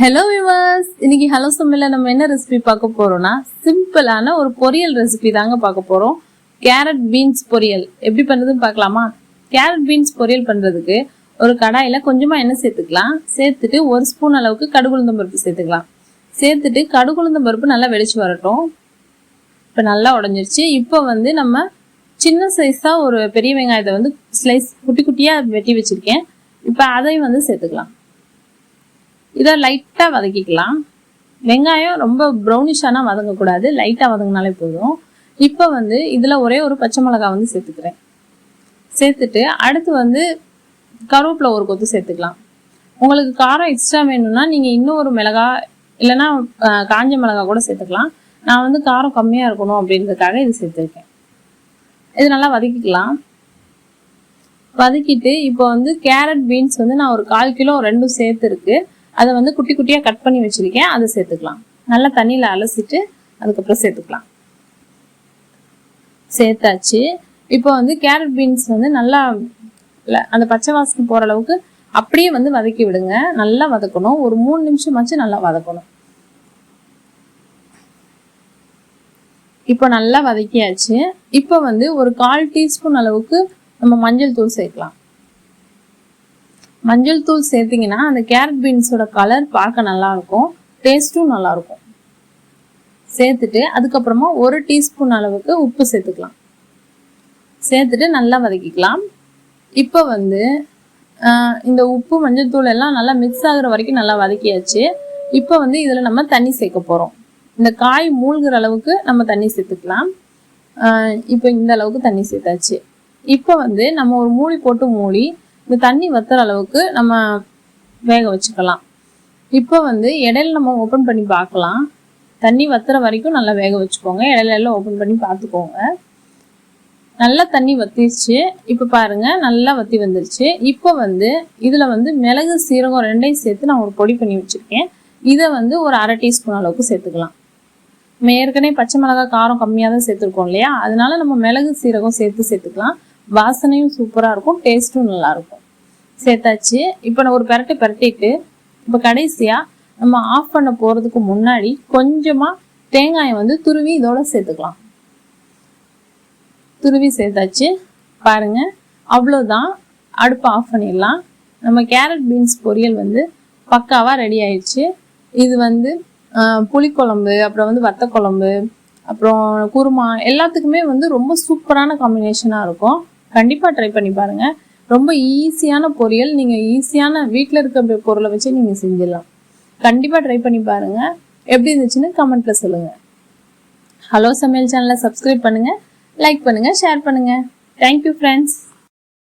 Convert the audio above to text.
Hello viewers இன்னைக்கு hello சமையல நம்ம என்ன ரெசிபி பார்க்க போறோம்னா சிம்பிளான ஒரு பொரியல் ரெசிபி தாங்க பார்க்க போறோம். கேரட் பீன்ஸ் பொரியல். எப்படி பண்ணுறதுன்னு பார்க்கலாமா? கேரட் பீன்ஸ் பொரியல் பண்ணுறதுக்கு ஒரு கடாயில் கொஞ்சமாக எண்ணெய் சேர்த்துக்கலாம். சேர்த்துட்டு ஒரு ஸ்பூன் அளவுக்கு கடுகுளுந்தம் பருப்பு சேர்த்துக்கலாம். சேர்த்துட்டு கடுகுளுந்தம் பருப்பு நல்லா வெடிச்சு வரட்டும். இப்போ நல்லா உடஞ்சிருச்சு. இப்போ வந்து நம்ம சின்ன சைஸாக ஒரு பெரிய வெங்காயத்தை வந்து ஸ்லைஸ் குட்டி குட்டியாக வெட்டி வச்சுருக்கேன். இப்போ அதையும் வந்து சேர்த்துக்கலாம். இதை லைட்டாக வதக்கிக்கலாம். வெங்காயம் ரொம்ப ப்ரௌனிஷானா வதங்கக்கூடாது. லைட்டாக வதங்கினாலே போதும். இப்போ வந்து இதில் ஒரே ஒரு பச்சை மிளகாய் வந்து சேர்த்துக்கிறேன். சேர்த்துட்டு அடுத்து வந்து கருவேப்பிலை ஒரு கொத்து சேர்த்துக்கலாம். உங்களுக்கு காரம் எக்ஸ்ட்ரா வேணும்னா நீங்கள் இன்னும் ஒரு மிளகா இல்லைன்னா காஞ்ச மிளகா கூட சேர்த்துக்கலாம். நான் வந்து காரம் கம்மியாக இருக்கணும் அப்படின்றதுக்காக இது சேர்த்துருக்கேன். இது நல்லா வதக்கிக்கலாம். வதக்கிட்டு இப்போ வந்து கேரட் பீன்ஸ் வந்து நான் ஒரு கால் கிலோ ரெண்டும் சேர்த்துருக்கு. அதை வந்து குட்டி குட்டியாக கட் பண்ணி வச்சிருக்கேன். அதை சேர்த்துக்கலாம். நல்லா தண்ணியில் அலசிட்டு அதுக்கப்புறம் சேர்த்துக்கலாம். சேர்த்தாச்சு. இப்போ வந்து கேரட் பீன்ஸ் வந்து நல்லா அந்த பச்சை வாசனை போகிற அளவுக்கு அப்படியே வந்து வதக்கி விடுங்க. நல்லா வதக்கணும். ஒரு மூணு நிமிஷமாச்சு நல்லா வதக்கணும். இப்போ நல்லா வதக்கியாச்சு. இப்போ வந்து ஒரு கால் டீஸ்பூன் அளவுக்கு நம்ம மஞ்சள் தூள் சேர்க்கலாம். மஞ்சள் தூள் சேர்த்தீங்கன்னா அந்த கேரட் பீன்ஸோட கலர் பார்க்க நல்லா இருக்கும் டேஸ்ட்டும் நல்லா இருக்கும் சேர்த்துட்டு அதுக்கப்புறமா ஒரு டீஸ்பூன் அளவுக்கு உப்பு சேர்த்துக்கலாம். சேர்த்துட்டு நல்லா வதக்கிக்கலாம். இப்போ வந்து இந்த உப்பு மஞ்சள் தூள் எல்லாம் நல்லா மிக்ஸ் ஆகுற வரைக்கும் நல்லா வதக்கியாச்சு. இப்போ வந்து இதில் நம்ம தண்ணி சேர்க்க போகிறோம் இந்த காய் மூழ்கிற அளவுக்கு நம்ம தண்ணி சேர்த்துக்கலாம். இப்போ இந்த அளவுக்கு தண்ணி சேர்த்தாச்சு. இப்போ வந்து நம்ம ஒரு மூடி போட்டு மூடி இந்த தண்ணி வத்துற அளவுக்கு நம்ம வேக வச்சுக்கலாம். இப்போ வந்து இடையில நம்ம ஓப்பன் பண்ணி பார்க்கலாம் தண்ணி வத்துற வரைக்கும் நல்லா வேக வச்சுக்கோங்க. இடையில எல்லாம் ஓப்பன் பண்ணி பார்த்துக்கோங்க நல்லா தண்ணி வத்திருச்சு. இப்போ பாருங்க நல்லா வத்தி வந்துருச்சு. இப்போ வந்து இதில் வந்து மிளகு சீரகம் ரெண்டையும் சேர்த்து நான் ஒரு பொடி பண்ணி வச்சுருக்கேன். இதை வந்து ஒரு அரை டீஸ்பூன் அளவுக்கு சேர்த்துக்கலாம். நம்ம ஏற்கனவே பச்சை மிளகாய் காரம் கம்மியாக தான் சேர்த்துருக்கோம் இல்லையா? அதனால நம்ம மிளகு சீரகம் சேர்த்து சேர்த்துக்கலாம். வாசனையும் சூப்பராக இருக்கும் டேஸ்ட்டும் நல்லாயிருக்கும் சேர்த்தாச்சு. இப்போ நான் ஒரு பெரட்டை பெரட்டிட்டு இப்போ கடைசியாக நம்ம ஆஃப் பண்ண போகிறதுக்கு முன்னாடி கொஞ்சமாக தேங்காயை வந்து துருவி இதோட சேர்த்துக்கலாம். துருவி சேர்த்தாச்சு. பாருங்க அவ்வளோதான் அடுப்பை ஆஃப் பண்ணிடலாம். நம்ம கேரட் பீன்ஸ் பொரியல் வந்து பக்காவாக ரெடி ஆயிடுச்சு. இது வந்து புளிக்குழம்பு அப்புறம் வந்து வத்த குழம்பு அப்புறம் குருமா எல்லாத்துக்குமே வந்து ரொம்ப சூப்பரான காம்பினேஷனாக இருக்கும். கண்டிப்பாக ட்ரை பண்ணி பாருங்க. ரொம்ப ஈஸியான பொரியல். நீங்கள் ஈஸியான வீட்டில் இருக்க பொருளை வச்சு நீங்கள் செஞ்சிடலாம். கண்டிப்பாக ட்ரை பண்ணி பாருங்க. எப்படி இருந்துச்சுன்னு கமெண்ட்ல சொல்லுங்கள் ஹலோ சமையல் சேனலை சப்ஸ்கிரைப் பண்ணுங்க லைக் பண்ணுங்க ஷேர் பண்ணுங்க. Thank you friends